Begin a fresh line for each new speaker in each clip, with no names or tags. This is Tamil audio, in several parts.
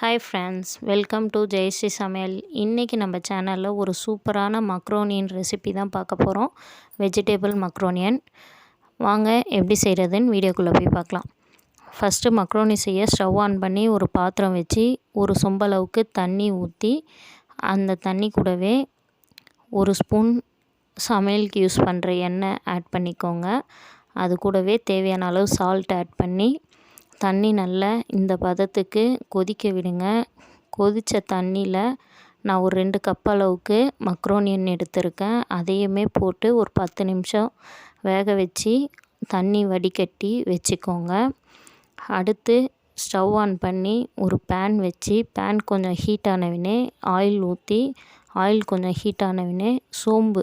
Hi friends welcome to Jayashree சமையல் இன்றைக்கி நம்ம சேனலில் ஒரு சூப்பரான மக்ரோனியன் ரெசிபி தான் பார்க்க போகிறோம் வெஜிடேபிள் மக்ரோனியன் வாங்க எப்படி செய்கிறதுன்னு வீடியோக்குள்ளே போய் பார்க்கலாம். ஃபஸ்ட்டு மக்ரோனி செய்ய ஸ்டவ் ஆன் பண்ணி ஒரு பாத்திரம் வச்சு ஒரு சொம்பளவுக்கு தண்ணி ஊற்றி அந்த தண்ணி கூடவே ஒரு ஸ்பூன் சமையலுக்கு யூஸ் பண்ணுற எண்ணெய் ஆட் பண்ணிக்கோங்க. அது கூடவே தேவையான அளவு சால்ட் ஆட் பண்ணி தண்ணி நல்லா இந்த பதத்துக்கு கொதிக்க விடுங்க. கொதித்த தண்ணியில் நான் ஒரு ரெண்டு கப் அளவுக்கு மக்ரோனியன் எடுத்திருக்கேன். அதையுமே போட்டு ஒரு பத்து நிமிஷம் வேக வச்சு தண்ணி வடிகட்டி வச்சுக்கோங்க. அடுத்து ஸ்டவ் ஆன் பண்ணி ஒரு பேன் வச்சு பேன் கொஞ்சம் ஹீட் ஆனவினே ஆயில் ஊற்றி ஆயில் கொஞ்சம் ஹீட் ஆனவினே சோம்பு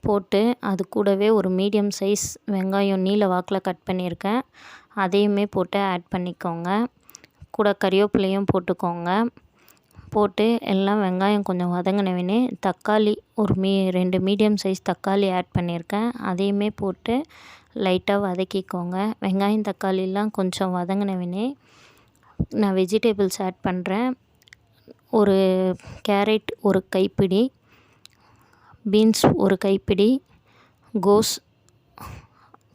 போட்டு அது கூடவே ஒரு மீடியம் சைஸ் வெங்காயம் நீல வாக்கில் கட் பண்ணியிருக்கேன். அதையுமே போட்டு ஆட் பண்ணிக்கோங்க. கூட கறிவேப்பிலையும் போட்டுக்கோங்க. போட்டு எல்லாம் வெங்காயம் கொஞ்சம் வதங்கினவினே தக்காளி ஒரு மீ ரெண்டு மீடியம் சைஸ் தக்காளி ஆட் பண்ணியிருக்கேன். அதையுமே போட்டு லைட்டாக வதக்கிக்கோங்க. வெங்காயம் தக்காளிலாம் கொஞ்சம் வதங்கினவினே நான் வெஜிடபிள்ஸ் ஆட் பண்ணுறேன் ஒரு கேரட் ஒரு கைப்பிடி பீன்ஸ் ஒரு கைப்பிடி கோஸ்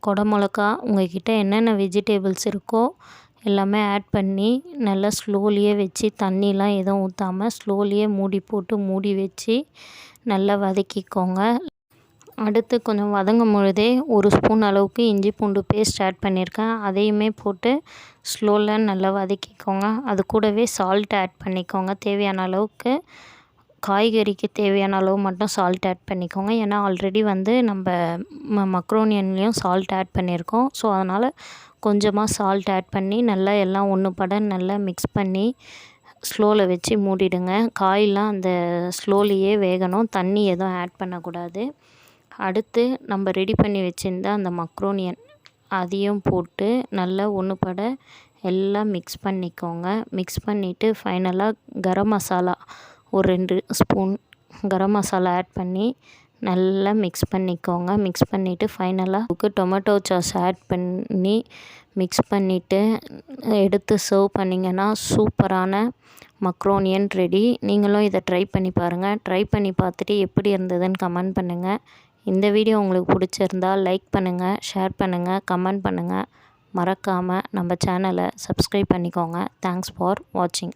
குடமிளகா உங்கள்கிட்ட என்னென்ன வெஜிடேபிள்ஸ் இருக்கோ எல்லாமே ஆட் பண்ணி நல்லா ஸ்லோலியே வச்சு தண்ணிலாம் எதுவும் ஊற்றாமல் ஸ்லோலியே மூடி போட்டு மூடி வச்சு நல்லா வதக்கிக்கோங்க. அடுத்து கொஞ்சம் வதங்கும் பொழுதே ஒரு ஸ்பூன் அளவுக்கு இஞ்சி பூண்டு பேஸ்ட் ஆட் பண்ணியிருக்கேன். அதையுமே போட்டு ஸ்லோவில் நல்லா வதக்கிக்கோங்க. அது கூடவே சால்ட் ஆட் பண்ணிக்கோங்க தேவையான அளவுக்கு. காய்கறிக்கு தேவையான அளவு மட்டும் சால்ட் ஆட் பண்ணிக்கோங்க. ஏன்னா ஆல்ரெடி வந்து நம்ம ம மக்ரோனியன்லேயும் சால்ட் ஆட் பண்ணியிருக்கோம். ஸோ அதனால் கொஞ்சமாக சால்ட் ஆட் பண்ணி நல்லா எல்லாம் ஒன்று பட நல்லா மிக்ஸ் பண்ணி ஸ்லோவில் வச்சு மூடிடுங்க. காயெலாம் அந்த ஸ்லோலியே வேகணும். தண்ணி எதுவும் ஆட் பண்ணக்கூடாது. அடுத்து நம்ம ரெடி பண்ணி வச்சுருந்த அந்த மக்ரோனியன் அதையும் போட்டு நல்லா ஒன்று பட எல்லாம் மிக்ஸ் பண்ணிக்கோங்க. மிக்ஸ் பண்ணிவிட்டு ஃபைனலாக கரம் மசாலா ஒரு ரெண்டு ஸ்பூன் கரம் மசாலா ஆட் பண்ணி நல்லா மிக்ஸ் பண்ணிக்கோங்க. மிக்ஸ் பண்ணிவிட்டு ஃபைனலாக டொமேட்டோ சாஸ் ஆட் பண்ணி மிக்ஸ் பண்ணிவிட்டு எடுத்து சர்வ் பண்ணிங்கன்னா சூப்பரான மக்ரோனியன் ரெடி நீங்களும் இதை ட்ரை பண்ணி பாருங்கள் ட்ரை பண்ணி பார்த்துட்டு எப்படி இருந்ததுன்னு கமெண்ட் பண்ணுங்கள் இந்த வீடியோ உங்களுக்கு பிடிச்சிருந்தால் லைக் பண்ணுங்கள் ஷேர் பண்ணுங்கள் கமெண்ட் பண்ணுங்கள் மறக்காமல் நம்ம சேனலை சப்ஸ்கிரைப் பண்ணிக்கோங்க. தேங்க்ஸ் ஃபார் வாட்சிங்